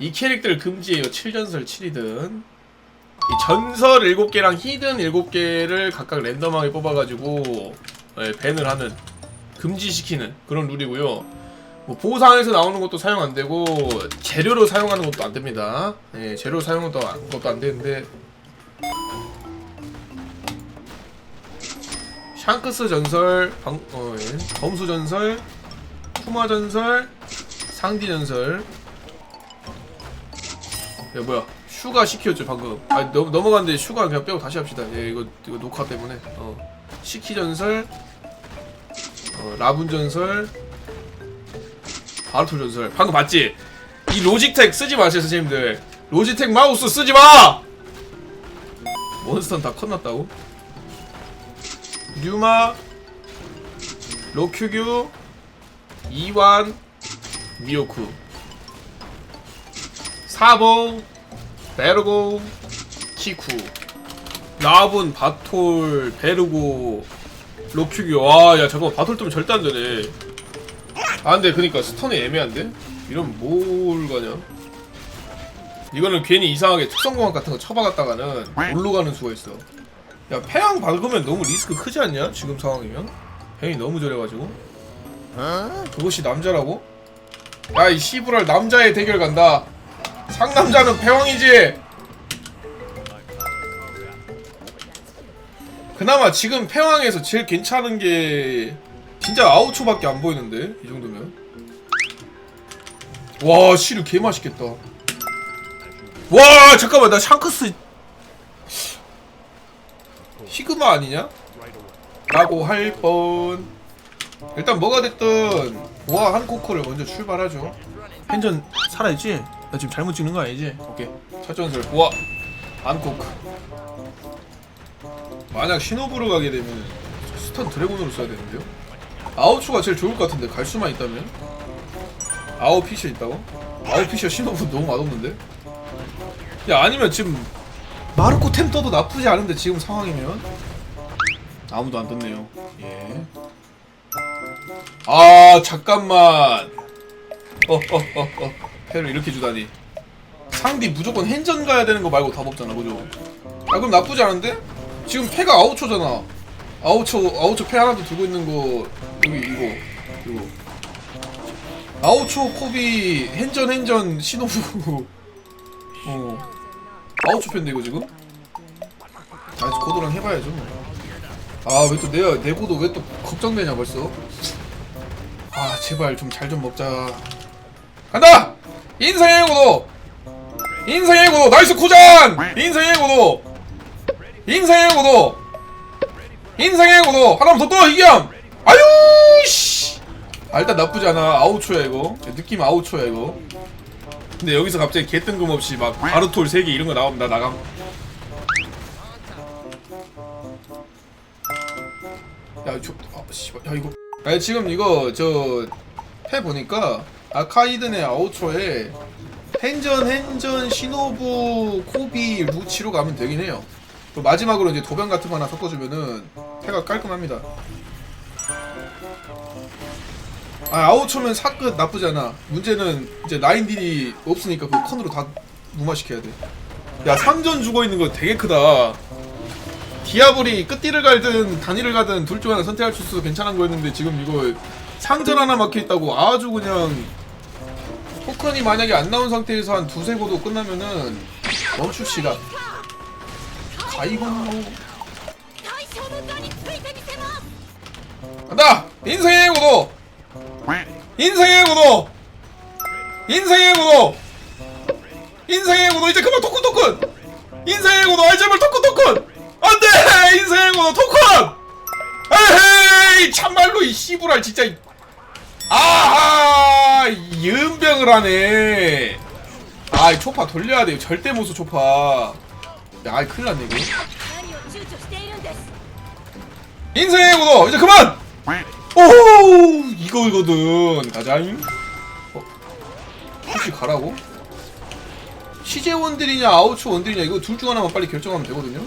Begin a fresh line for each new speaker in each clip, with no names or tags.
이 캐릭터를 금지해요 7전설 7이든 이 전설 7개랑 히든 7개를 각각 랜덤하게 뽑아가지고 예, 밴을 하는 금지시키는 그런 룰이고요 뭐 보상에서 나오는 것도 사용 안 되고 재료로 사용하는 것도 안 됩니다 예, 재료 안- 것도 안 되는데 샹크스 전설, 방, 어, 예. 검수 전설, 푸마 전설, 상디 전설. 야 뭐야? 슈가 시키였죠 방금. 아 넘, 넘어갔는데 슈가 그냥 빼고 다시 합시다. 예 이거 이거 녹화 때문에. 어 시키 전설, 어 라분 전설, 바르토 전설. 방금 봤지? 이 로직텍 쓰지 마세요 선생님들. 로직텍 마우스 쓰지 마. 몬스터는 다 컷났다고? 뉴마 로큐규 이완 미오쿠 사보 베르고 키쿠. 라분 바톨 베르고 로큐규. 와야 잠깐만 바톨 뜨면 절대 안 되네. 아 근데 그니까 스턴이 애매한데? 이러면 뭘 가냐? 이거는 괜히 이상하게 특성공학 같은 거 쳐박았다가는 올로 가는 수가 있어? 야 폐왕 박으면 너무 리스크 크지 않냐? 지금 상황이면? 뱀이 너무 저래가지고. 그것이 남자라고? 야이 시부랄 남자의 대결 간다 상남자는 패왕이지 그나마 지금 패왕에서 제일 괜찮은 게 진짜 아우초밖에 안 보이는데 이 정도면 와 시류 개 맛있겠다 와 잠깐만 나 샹크스 히그마 아니냐? 라고 할 뻔. 일단 뭐가 됐든 보아 한코코를 먼저 출발하죠. hen전 살아있지? 나 지금 잘못 찍는 거 아니지? 오케이. 첫 전설 보아 한코크. 만약 시노부로 가게 되면 스턴 드래곤으로 써야 되는데요? 아우추가 제일 좋을 것 같은데 갈 수만 있다면? 아우피셔 있다고? 아우피셔 시노부 너무 맛없는데? 야 아니면 지금 마르코 템 떠도 나쁘지 않은데 지금 상황이면 아무도 안 떴네요. 예. 아 잠깐만. 어어어어 패를 이렇게 주다니. 상디 무조건 hen전 가야 되는 거 말고 답 없잖아, 그죠? 아 그럼 나쁘지 않은데? 지금 패가 아우초잖아. 아우초 아우초 패 하나도 들고 있는 거 여기 이거 이거. 아우초 코비 hen전 hen전 신호부 어. 아우초 팬데 이거 지금? 아 고도랑 해봐야죠 아 왜 또 내가 내 고도 왜 또 걱정되냐 벌써 아 제발 좀 잘좀 먹자 간다! 인생의 고도! 인생의 고도! 나이스 쿠잔! 인생의 고도! 인생의 고도! 인생의 고도! 하나만 더 떠! 이겸! 아유 씨! 아 일단 나쁘지 않아 아우초야 이거 느낌 아우초야 이거 근데 여기서 갑자기 개 뜬금없이 막 바르톨 3개 이런 거 나오면 나 나감 야, 저, 아, 씨발, 야, 이거. 아, 지금 이거, 저, 패 보니까, 아카이든의 아우트로에, hen전, hen전, 시노부, 코비, 루치로 가면 되긴 해요. 그리고 마지막으로 이제 도변 같은 거 하나 섞어주면은, 패가 깔끔합니다. 아, 아우트로면 사끝 나쁘지 않아. 문제는, 이제 라인 딜이 없으니까 그 컨으로 다 무마시켜야 돼. 야, 3전 죽어 있는 거 되게 크다. 디아블이 끝뒤를 갈든 단위를 가든 둘 중 하나 선택할 수 있어서 괜찮은 거였는데 지금 이거 상전 하나 막혀 있다고 아주 그냥 포크런이 만약에 안 나온 상태에서 한 두세 고도 끝나면은 멈출 시간
가이건로
간다! 인생의 고도! 인생의 고도! 인생의 고도! 인생의 고도 이제 그만 토큰토큰! 인생의 고도 아이 제발 토큰토큰! 안돼! 인생의 고도 토큰! 에헤이 참말로 이 씨부랄 진짜 아하! 예음병을 하네. 아, 초파 돌려야 돼요. 절대 모수 초파. 아, 큰일 났네, 이거. 인생의 구도! 이제 그만! 오! 이거이거든. 가자잉. 어? 혹시 가라고? 시제 원딜이냐, 아우츠 원딜이냐, 이거 둘 중 하나만 빨리 결정하면 되거든요?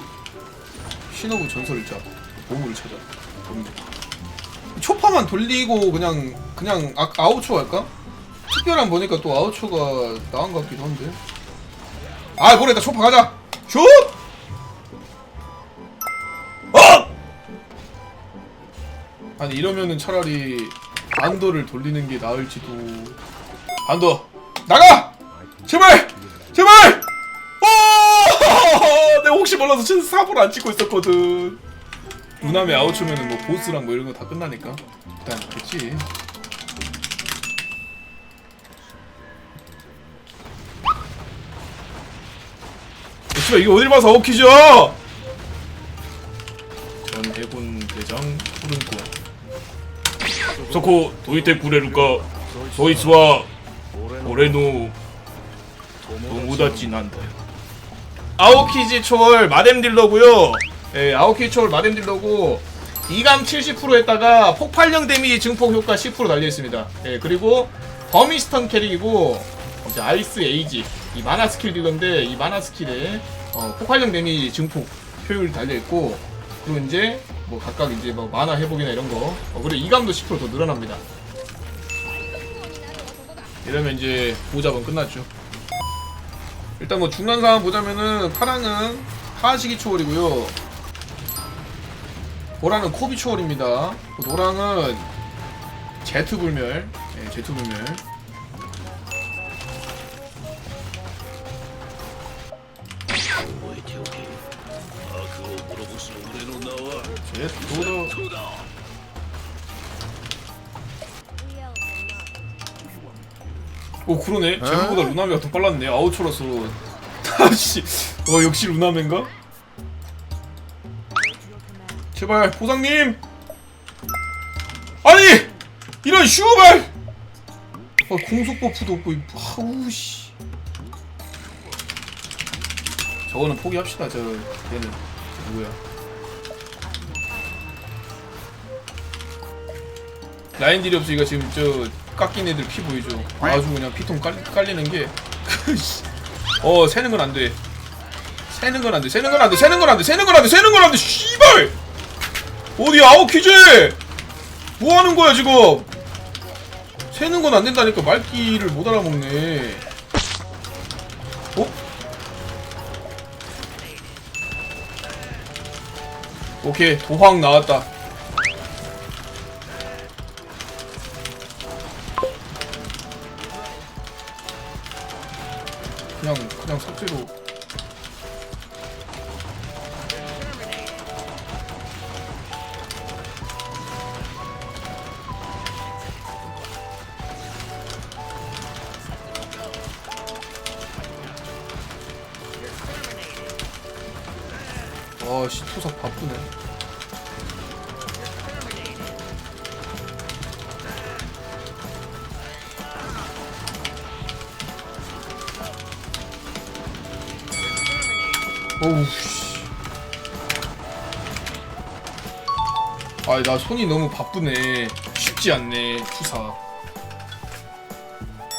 신호부 전설을 잡. 보물을 찾아. 보물. 초파만 돌리고 그냥 그냥 아, 아우초 할까? 특별한 보니까 또 아웃초가 나은 것 같기도 한데 아 모르겠다 초파 가자 슛! 어! 아니 이러면은 차라리 반도를 돌리는 게 나을지도 반도 나가! 제발! 제발! 어! 내가 혹시 몰라서 사고를 안 찍고 있었거든 무남의 아웃초면은 뭐 보스랑 뭐 이런 거 다 끝나니까. 일단 그치 씨발 이게 어딜 봐서 아웃키죠?
전 해군 대장 푸른꽃 소코 도이테 구레루가 도이츠와 올해노. 도무다치 난다
아오키지 초월 마뎀 딜러고요. 예, 아오키 초월 마뎀 딜러고 2감 70% 했다가 폭발력 데미지 증폭 효과 10% 달려 있습니다. 예, 그리고 버미스턴 캐릭이고 이제 아이스 에이지 이 마나 스킬 딜러인데 이 마나 스킬에 어, 폭발력 데미지 증폭 효율 달려 있고 그리고 이제 뭐 각각 이제 뭐 마나 회복이나 이런 거 어, 그리고 2감도 10%더 늘어납니다. 이러면 이제 보잡은 끝났죠. 일단 뭐 중간 상황 보자면은 파랑은 하시기 초월이고요. 보라는 코비 초월입니다. 노랑은 제트 불멸, 예, 제트 불멸. 제트. 오 그러네. 제목보다 루나미가 더 빨랐네. 아우초라서. 아씨. 어 역시 루나맨가? 제발 보상님. 아니 이런 슈발. 아 공속 버프도 없고 아우 씨. 저거는 포기합시다. 저 얘는 누구야? 라인 딜이 없으니까 지금 저 깎인 애들 피 보이죠? 아주 그냥 피통 깔, 깔리는 게. 씨. 어, 새는 건 안 돼. 새는 건 안 돼. 새는 건 안 돼. 새는 건 안 돼. 새는 건 안 돼. 새는 건 안 돼. 씨발! 어디 아웃키즈! 뭐 하는 거야, 지금? 새는 건 안 된다니까 말귀를 못 알아먹네. 어? 오케이, 도황 나왔다. 그냥 그냥 삭제로 아씨 토삭 바쁘네 어우 씨. 아니 나 손이 너무 바쁘네. 쉽지 않네 투사.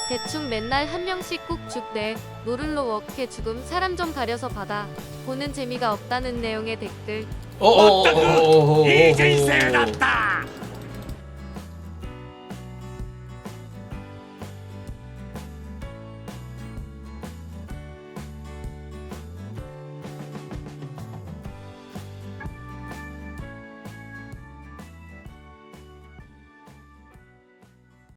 대충 맨날 한 명씩 꾹 죽대 노를로 워크해 죽음 사람 좀 가려서 받아 보는 재미가 없다는 내용의 댓글.
어어어어어어.
이제 세났다.